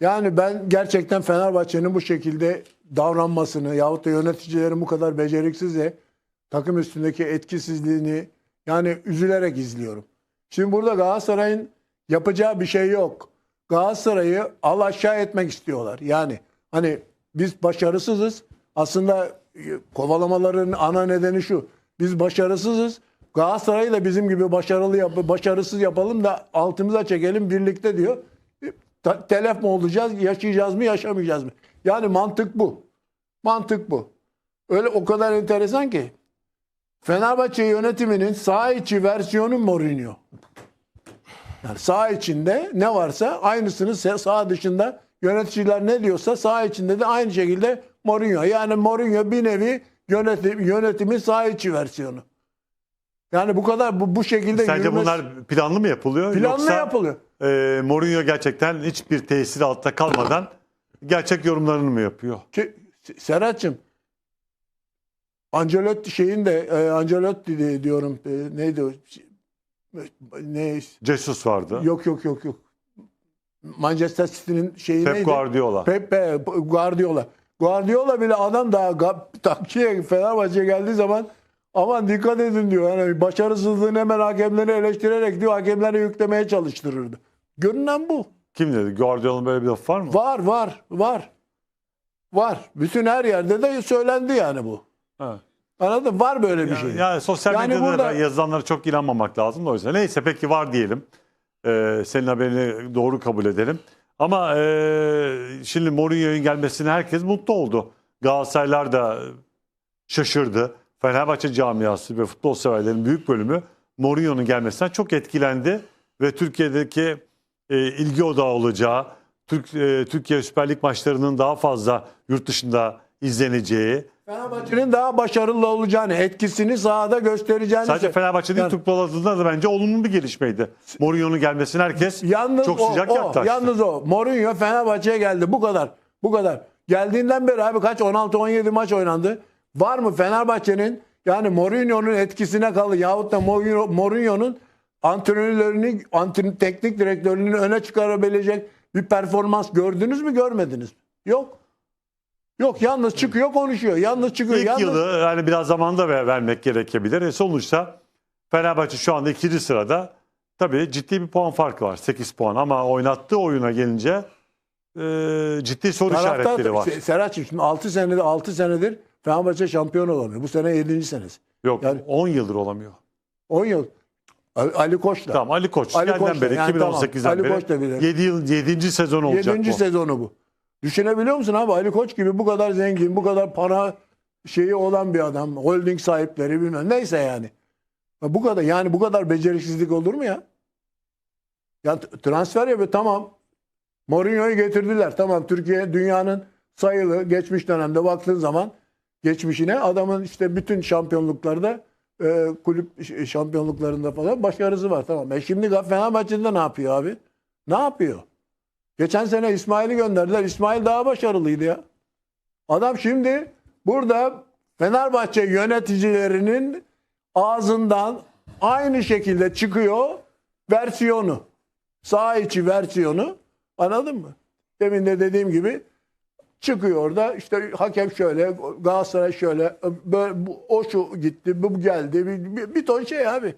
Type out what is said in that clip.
Yani ben gerçekten Fenerbahçe'nin bu şekilde davranmasını yahut da yöneticilerin bu kadar beceriksiz ve takım üstündeki etkisizliğini yani üzülerek izliyorum. Şimdi burada Galatasaray'ın yapacağı bir şey yok. Galatasaray'ı al aşağı etmek istiyorlar. Yani hani biz başarısızız. Aslında e, kovalamaların ana nedeni şu. Biz başarısızız. Galatasaray'ı da bizim gibi başarılı yap başarısız yapalım da altımıza çekelim birlikte diyor. Telef mi olacağız, yaşayacağız mı, yaşamayacağız mı? Yani mantık bu. Mantık bu. Öyle o kadar enteresan ki. Fenerbahçe yönetiminin sağ içi versiyonu Mourinho. Yani sağ içinde ne varsa aynısını sağ dışında yöneticiler ne diyorsa sağ içinde de aynı şekilde Mourinho. Yani Mourinho bir nevi yönetim, yönetimin sağ içi versiyonu. Yani bu kadar bu, bu şekilde Sence yürümesi- bunlar planlı mı yapılıyor? planlı Yoksa yapılıyor. e, Mourinho gerçekten hiçbir tesiri altta kalmadan gerçek yorumlarını mı yapıyor? Ki, Serhat'cığım Ancelotti şeyin de e, Ancelotti diyorum e, neydi o ne Jesus vardı. yok yok yok yok Manchester City'nin şeyi Pep neydi? Guardiola. Pep e, Guardiola. Guardiola bile adam daha takçıya Fenerbahçe'ye geldiği zaman aman dikkat edin diyor. Yani başarısızlığını hemen hakemleri eleştirerek diyor hakemlere yüklemeye çalıştırırdı. Görünen bu. Kim dedi? Guardiola'nın böyle bir lafı var mı? Var var var. Var. Bütün her yerde de söylendi yani bu. Ha. Anladın mı? Var böyle bir şey. Yani sosyal Yani medyada burada- da yazılanlara çok inanmamak lazım da o yüzden. Neyse peki var diyelim. Ee, senin haberini doğru kabul edelim. Ama e, şimdi Mourinho'nun gelmesine herkes mutlu oldu. Galatasaraylar da şaşırdı. Fenerbahçe camiası ve futbol severlerin büyük bölümü Mourinho'nun gelmesinden çok etkilendi. Ve Türkiye'deki e, ilgi odağı olacağı, Türk, e, Türkiye Süper Lig maçlarının daha fazla yurt dışında izleneceği, Fenerbahçe'nin daha başarılı olacağını, etkisini sahada göstereceğini. Sadece sö- Fenerbahçe değil Yani- Türk adına da bence olumlu bir gelişmeydi. Mourinho'nun gelmesine herkes Yalnız çok o, sıcak o, yaklaştı. Yalnız o. Mourinho Fenerbahçe'ye geldi. Bu kadar. Bu kadar. Geldiğinden beri abi kaç 16-17 maç oynandı. Var mı Fenerbahçe'nin yani Mourinho'nun etkisine kalı yahut da Mourinho- Mourinho'nun antrenörlerini, antren, teknik direktörünü öne çıkarabilecek bir performans gördünüz mü görmediniz mi? Yok. Yok yalnız çıkıyor konuşuyor. Yalnız çıkıyor. İlk yalnız... yılı yani biraz zamanda ver, vermek gerekebilir. E sonuçta Fenerbahçe şu anda ikinci sırada. Tabii ciddi bir puan farkı var. 8 puan ama oynattığı oyuna gelince e, ciddi soru işaretleri var. Se- Serhat'cığım şimdi 6 senedir 6 senedir Fenerbahçe şampiyon olamıyor. Bu sene 7. senesi. Yok yani- 10 yıldır olamıyor. 10 yıl. Ali Ali Koç'la. Tamam Ali Koç Ali gelden Koç'la, beri yani tamam. 2018'den Ali beri Koç da bilir. 7 yıl 7. sezon olacak 7. bu. sezonu bu. Düşünebiliyor musun abi? Ali Koç gibi bu kadar zengin, bu kadar para şeyi olan bir adam. Holding sahipleri bilmem. Neyse yani. Ya Bu kadar yani bu kadar beceriksizlik olur mu ya? Ya t- transfer yapıyor tamam. Mourinho'yu getirdiler. Tamam Türkiye dünyanın sayılı geçmiş dönemde baktığın zaman geçmişine adamın işte bütün şampiyonluklarda e, kulüp şampiyonluklarında falan başarısı var. Tamam. E şimdi Fenerbahçe'de ne yapıyor abi? Ne yapıyor? Geçen sene İsmail'i gönderdiler. İsmail daha başarılıydı ya. Adam şimdi burada Fenerbahçe yöneticilerinin ağzından aynı şekilde çıkıyor versiyonu. Sağ içi versiyonu. Anladın mı? Demin de dediğim gibi çıkıyor orada işte hakem şöyle Galatasaray şöyle böyle, o şu gitti bu geldi bir, bir, bir ton şey abi.